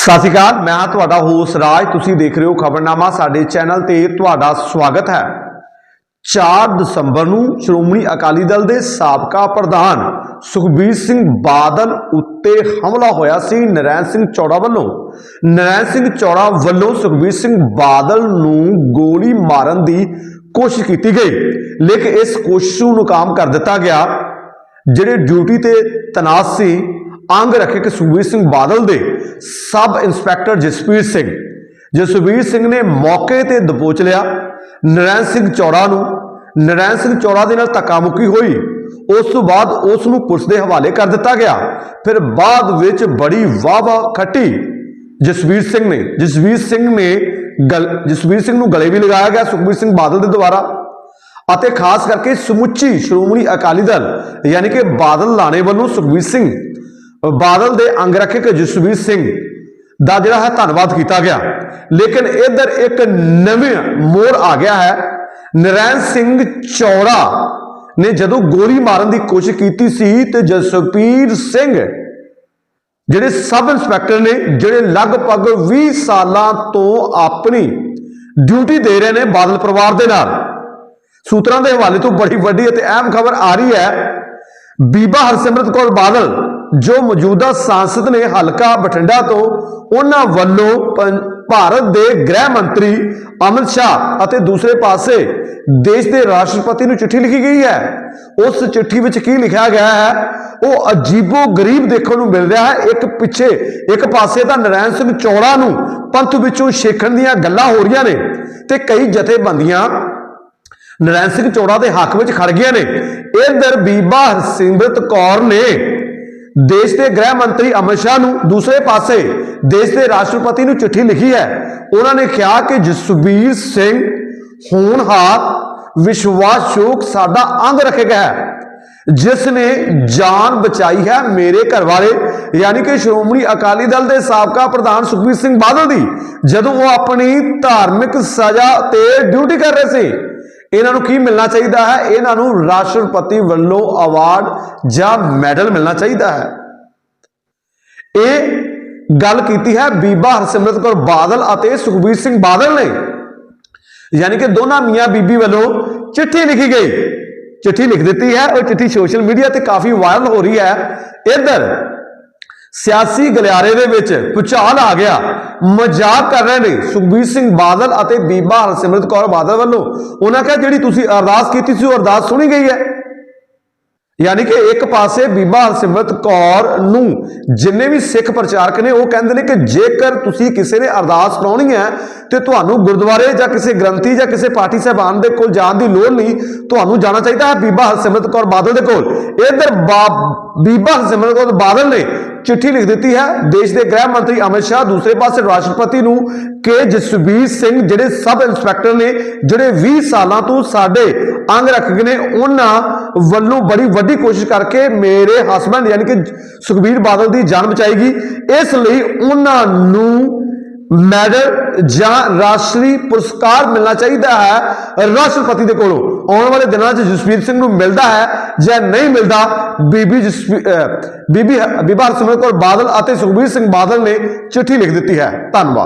ਸਤਿ ਸ਼੍ਰੀ ਅਕਾਲ, ਮੈਂ ਤੁਹਾਡਾ ਹੋਸ ਰਾਜ। ਤੁਸੀਂ ਦੇਖ ਰਹੇ ਹੋ ਖਬਰਨਾਮਾ, ਸਾਡੇ ਚੈਨਲ ਤੇ ਤੁਹਾਡਾ ਸਵਾਗਤ ਹੈ। 4 ਦਸੰਬਰ ਨੂੰ ਸ਼੍ਰੋਮਣੀ ਅਕਾਲੀ ਦਲ ਦੇ ਸਾਬਕਾ ਪ੍ਰਧਾਨ ਸੁਖਬੀਰ ਸਿੰਘ ਬਾਦਲ ਉੱਤੇ ਹਮਲਾ ਹੋਇਆ ਸੀ ਨਰੈਣ ਸਿੰਘ ਚੌੜਾ ਵੱਲੋਂ। ਨਰੈਣ ਸਿੰਘ ਚੌੜਾ ਵੱਲੋਂ ਸੁਖਬੀਰ ਸਿੰਘ ਬਾਦਲ ਨੂੰ ਗੋਲੀ ਮਾਰਨ ਦੀ ਕੋਸ਼ਿਸ਼ ਕੀਤੀ ਗਈ, ਲੇਕਿਨ ਇਸ ਕੋਸ਼ਿਸ਼ ਨੂੰ ਨਾਕਾਮ ਕਰ ਦਿੱਤਾ ਗਿਆ, ਜਿਹੜੇ ਡਿਊਟੀ ਤੇ ਤਨਾਸ ਸੀ ਅੰਗ ਰੱਖੇ ਕਿ ਸੁਖਬੀਰ ਸਿੰਘ ਬਾਦਲ ਦੇ ਸਬ ਇੰਸਪੈਕਟਰ ਜਸਪੀਰ ਸਿੰਘ। ਜਸਵੀਰ ਸਿੰਘ ਨੇ ਮੌਕੇ ਤੇ ਦਬੋਚ ਲਿਆ। ਨਰੈਣ ਸਿੰਘ ਚੌੜਾ ਨੂੰ। ਨਰੈਣ ਸਿੰਘ ਚੌੜਾ ਦੇ ਨਾਲ ਧੱਕਾ ਮੁੱਕੀ ਹੋਈ। ਉਸ ਤੋਂ ਬਾਅਦ ਉਸ ਨੂੰ ਪੁਲਿਸ ਦੇ ਹਵਾਲੇ ਕਰ ਦਿੱਤਾ ਗਿਆ। ਫਿਰ ਬਾਅਦ ਵਿੱਚ ਬੜੀ ਵਾਹ ਖੱਟੀ ਜਸਵੀਰ ਸਿੰਘ ਨੇ। ਜਸਵੀਰ ਸਿੰਘ ਨੇ ਗਲ ਜਸਵੀਰ ਸਿੰਘ ਨੂੰ ਗਲੇ ਵੀ ਲਗਾਇਆ ਗਿਆ ਸੁਖਬੀਰ ਸਿੰਘ ਬਾਦਲ ਦੇ ਦੁਆਰਾ। ਅਤੇ ਖਾਸ ਕਰਕੇ ਸਮੁੱਚੀ ਸ਼੍ਰੋਮਣੀ ਅਕਾਲੀ ਦਲ, ਯਾਨੀ ਕਿ ਬਾਦਲ ਲਾਣੇ ਵੱਲੋਂ ਸੁਖਬੀਰ ਸਿੰਘ ਬਾਦਲ ਦੇ ਅੰਗ ਰੱਖੇ ਜਸਵੀਰ ਸਿੰਘ ਦਾ ਜਿਹੜਾ ਹੈ ਧੰਨਵਾਦ ਕੀਤਾ ਗਿਆ। ਲੇਕਿਨ ਇਧਰ ਇੱਕ ਨਵੇਂ ਮੋੜ ਆ ਗਿਆ ਹੈ। ਨਰੈਣ ਸਿੰਘ ਚੌੜਾ ਨੇ ਜਦੋਂ ਗੋਲੀ ਮਾਰਨ ਦੀ ਕੋਸ਼ਿਸ਼ ਕੀਤੀ ਸੀ ਤੇ ਜਸਪੀਰ ਸਿੰਘ ਜਿਹੜੇ ਸਬ ਇੰਸਪੈਕਟਰ ਨੇ, ਜਿਹੜੇ ਲਗਭਗ 20 ਸਾਲਾਂ ਤੋਂ ਆਪਣੀ ਡਿਊਟੀ ਦੇ ਰਹੇ ਨੇ ਬਾਦਲ ਪਰਿਵਾਰ ਦੇ ਨਾਲ। ਸੂਤਰਾਂ ਦੇ ਹਵਾਲੇ ਤੋਂ ਬੜੀ ਵੱਡੀ ਅਤੇ ਅਹਿਮ ਖਬਰ ਆ ਰਹੀ ਹੈ। ਬੀਬਾ ਹਰਸਿਮਰਤ ਕੌਰ ਬਾਦਲ ਜੋ ਮੌਜੂਦਾ ਸੰਸਦ ਨੇ ਹਲਕਾ ਬਠਿੰਡਾ ਤੋਂ ਉਹਨਾਂ ਵੱਲੋਂ ਪੰ- ਭਾਰਤ ਦੇ ਗ੍ਰਹਿ ਮੰਤਰੀ ਅਮਿਤ ਸ਼ਾਹ ਅਤੇ ਦੂਸਰੇ ਪਾਸੇ ਦੇਸ਼ ਦੇ ਰਾਸ਼ਟਰਪਤੀ ਨੂੰ ਚਿੱਠੀ ਲਿਖੀ ਗਈ ਹੈ। ਉਸ ਚਿੱਠੀ ਵਿੱਚ ਕੀ ਲਿਖਿਆ ਗਿਆ ਹੈ? ਉਹ ਅਜੀਬੋ ਗਰੀਬ ਦੇਖਣ ਨੂੰ ਮਿਲ ਰਿਹਾ ਹੈ। ਇੱਕ ਪਿੱਛੇ, ਇੱਕ ਪਾਸੇ ਤਾਂ ਨਰੈਣ ਸਿੰਘ ਚੌੜਾ ਨੂੰ ਪੰਥ ਵਿੱਚੋਂ ਛੇਖਣ ਦੀਆਂ ਗੱਲਾਂ ਹੋ ਰਹੀਆਂ ਨੇ ਤੇ ਕਈ ਜਥੇਬੰਦੀਆਂ ਨਰੈਣ ਸਿੰਘ ਚੌੜਾ ਦੇ ਹੱਕ ਵਿੱਚ ਖੜ ਗਈਆਂ ਨੇ। ਇਧਰ ਬੀਬਾ ਹਰਸਿਮਰਤ ਕੌਰ ਨੇ ਦੇਸ਼ ਦੇ ਗ੍ਰਹਿ ਮੰਤਰੀ ਅਮਿਤ ਸ਼ਾਹ ਨੂੰ ਦੂਸਰੇ ਪਾਸੇ ਦੇਸ਼ ਦੇ ਰਾਸ਼ਟਰਪਤੀ ਨੂੰ ਚਿੱਠੀ ਲਿਖੀ ਹੈ। ਉਹਨਾਂ ਨੇ ਕਿਹਾ ਕਿ ਜਸਵੀਰ ਸਿੰਘ ਹੋਣਹਾਰ ਵਿਸ਼ਵਾਸਯੋਗ ਸਾਡਾ ਅੰਗ ਰੱਖੇਗਾ ਹੈ। ਜਿਸ ਨੇ ਜਾਨ ਬਚਾਈ ਹੈ ਮੇਰੇ ਘਰ ਵਾਲੇ, ਯਾਨੀ ਕਿ ਸ਼੍ਰੋਮਣੀ ਅਕਾਲੀ ਦਲ ਦੇ ਸਾਬਕਾ ਪ੍ਰਧਾਨ ਸੁਖਬੀਰ ਸਿੰਘ ਬਾਦਲ ਦੀ, ਜਦੋਂ ਉਹ ਆਪਣੀ ਧਾਰਮਿਕ ਸਜ਼ਾ ਤੇ ਡਿਊਟੀ ਕਰ ਰਹੇ ਸੀ। ਇਹਨਾਂ ਨੂੰ ਕੀ ਮਿਲਣਾ ਚਾਹੀਦਾ ਹੈ? ਇਹਨਾਂ ਨੂੰ ਰਾਸ਼ਟਰਪਤੀ ਵੱਲੋਂ ਅਵਾਰਡ ਜਾਂ ਮੈਡਲ ਮਿਲਣਾ ਚਾਹੀਦਾ ਹੈ। ਇਹ ਗੱਲ ਕੀਤੀ ਹੈ ਬੀਬਾ ਹਰਸਿਮਰਤ ਕੌਰ ਬਾਦਲ ਅਤੇ ਸੁਖਬੀਰ ਸਿੰਘ ਬਾਦਲ ਨੇ। ਯਾਨੀ ਕਿ ਦੋਨਾਂ ਮੀਆਂ ਬੀਬੀ ਵੱਲੋਂ ਚਿੱਠੀ ਲਿਖੀ ਗਈ। ਚਿੱਠੀ ਲਿਖ ਦਿੱਤੀ ਹੈ। ਉਹ ਚਿੱਠੀ ਸੋਸ਼ਲ ਮੀਡੀਆ ਤੇ ਕਾਫੀ ਵਾਇਰਲ ਹੋ ਰਹੀ ਹੈ। ਇੱਧਰ ਸਿਆਸੀ ਗਲਿਆਰੇ ਦੇ ਵਿੱਚ ਪੁਚਾਲ ਆ ਗਿਆ। ਮਜ਼ਾਕ ਕਰ ਰਹੇ ਨੇ ਸੁਖਬੀਰ ਸਿੰਘ ਬਾਦਲ ਅਤੇ ਬੀਬਾ ਹਰਸਿਮਰਤ ਕੌਰ ਬਾਦਲ ਵੱਲੋਂ। ਉਹਨਾਂ ਕਿਹਾ, ਜਿਹੜੀ ਤੁਸੀਂ ਅਰਦਾਸ ਕੀਤੀ ਸੀ, ਉਹ ਅਰਦਾਸ ਸੁਣੀ ਗਈ ਹੈ। ਯਾਨੀ ਕਿ ਇੱਕ ਪਾਸੇ ਬੀਬਾ ਹਰਸਿਮਰਤ ਕੌਰ ਨੂੰ ਜਿੰਨੇ ਵੀ ਸਿੱਖ ਪ੍ਰਚਾਰਕ ਨੇ, ਉਹ ਕਹਿੰਦੇ ਨੇ ਕਿ ਜੇਕਰ ਤੁਸੀਂ ਕਿਸੇ ਨੇ ਅਰਦਾਸ ਕਰਾਉਣੀ ਹੈ ਤੇ ਤੁਹਾਨੂੰ ਗੁਰਦੁਆਰੇ ਜਾਂ ਕਿਸੇ ਗ੍ਰੰਥੀ ਜਾਂ ਕਿਸੇ ਪਾਠੀ ਸਾਹਿਬਾਨ ਦੇ ਕੋਲ ਜਾਣ ਦੀ ਲੋੜ ਨਹੀਂ, ਤੁਹਾਨੂੰ ਜਾਣਾ ਚਾਹੀਦਾ ਹੈ ਬੀਬਾ ਹਰਸਿਮਰਤ ਕੌਰ ਬਾਦਲ ਦੇ ਕੋਲ। ਇਧਰ ਬੀਬਾ ਹਰਸਿਮਰਤ ਕੌਰ ਬਾਦਲ ਨੇ ਚਿੱਠੀ ਲਿਖ ਦਿੱਤੀ ਹੈ, ਦੇਸ਼ ਦੇ ਗ੍ਰਹਿ ਮੰਤਰੀ ਅਮਿਤ ਸ਼ਾਹ, ਦੂਸਰੇ ਪਾਸੇ ਰਾਸ਼ਟਰਪਤੀ ਨੂੰ ਕਿ ਜਸਬੀਰ ਸਿੰਘ, ਜਿਹੜੇ ਸਬ ਇੰਸਪੈਕਟਰ ਨੇ, ਜਿਹੜੇ 20 ਸਾਲਾਂ ਤੋਂ ਸਾਡੇ ਅੰਗ ਰੱਖ ਨੇ, ਉਹਨਾਂ ਵੱਲੋਂ ਬੜੀ ਵੱਡੀ ਕੋਸ਼ਿਸ਼ ਕਰਕੇ ਮੇਰੇ ਹਸਬੰਡ ਯਾਨੀ ਕਿ ਸੁਖਬੀਰ ਬਾਦਲ ਦੀ ਜਾਨ ਬਚਾਏਗੀ ਇਸ ਲਈ ਉਹਨਾਂ ਨੂੰ ਮੈਡਲ ਜਾਂ ਰਾਸ਼ਟਰੀ ਪੁਰਸਕਾਰ ਮਿਲਣਾ ਚਾਹੀਦਾ ਹੈ ਰਾਸ਼ਟਰਪਤੀ ਦੇ ਕੋਲੋਂ। ਆਉਣ ਵਾਲੇ ਦਿਨਾਂ 'ਚ ਜਸਵੀਰ ਸਿੰਘ ਨੂੰ ਮਿਲਦਾ ਹੈ ਜਾਂ ਨਹੀਂ ਮਿਲਦਾ, ਬੀਬੀ ਜਸਵੀ- ਬੀਬੀ ਬੀਬਾ ਹਰਸਿਮਰਤ ਕੌਰ ਬਾਦਲ ਅਤੇ ਸੁਖਬੀਰ ਸਿੰਘ ਬਾਦਲ ਨੇ ਚਿੱਠੀ ਲਿਖ ਦਿੱਤੀ ਹੈ। ਧੰਨਵਾਦ।